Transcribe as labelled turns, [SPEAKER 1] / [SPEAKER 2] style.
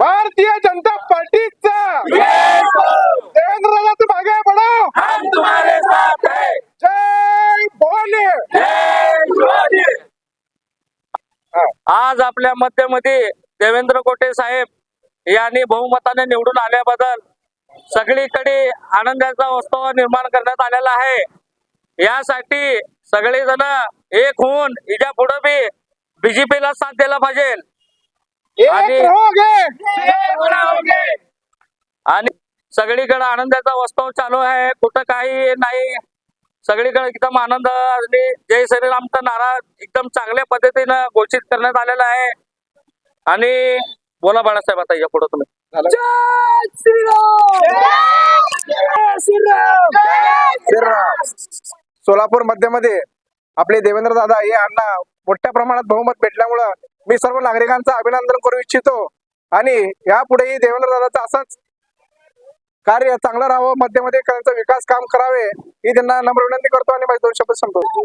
[SPEAKER 1] भारतीय जनता पार्टीचा. मागे जय बोले. आज आपल्या मध्यमध्ये देवेंद्र कोटे साहेब यांनी बहुमताने निवडून आल्याबद्दल सगळीकडे आनंदाचा उत्सव निर्माण करण्यात आलेला आहे. यासाठी सगळेजण एक होऊन इजा पुढे बी बीजेपीला साथ द्यायला पाहिजे. आणि आणि सगळीकडे आनंदाचा उत्सव चालू आहे. कुठं काही नाही. सगळीकडे एकदम आनंद आणि जय श्रीरामचा नारा एकदम चांगल्या पद्धतीनं घोषित करण्यात आलेला आहे. आणि बोला बाळासाहेब आता या पुढे तुम्ही.
[SPEAKER 2] सोलापूर मध्यमध्ये आपले देवेंद्र दादा हे यांना मोठ्या प्रमाणात बहुमत भेटल्यामुळं मी सर्व नागरिकांचं अभिनंदन करू इच्छितो. आणि यापुढेही देवेंद्र दादाचं असंच कार्य चांगलं राहावं मध्यमध्ये त्यांचा विकास काम करावे ही त्यांना नम्र विनंती करतो आणि माझे दोन शब्द संपतो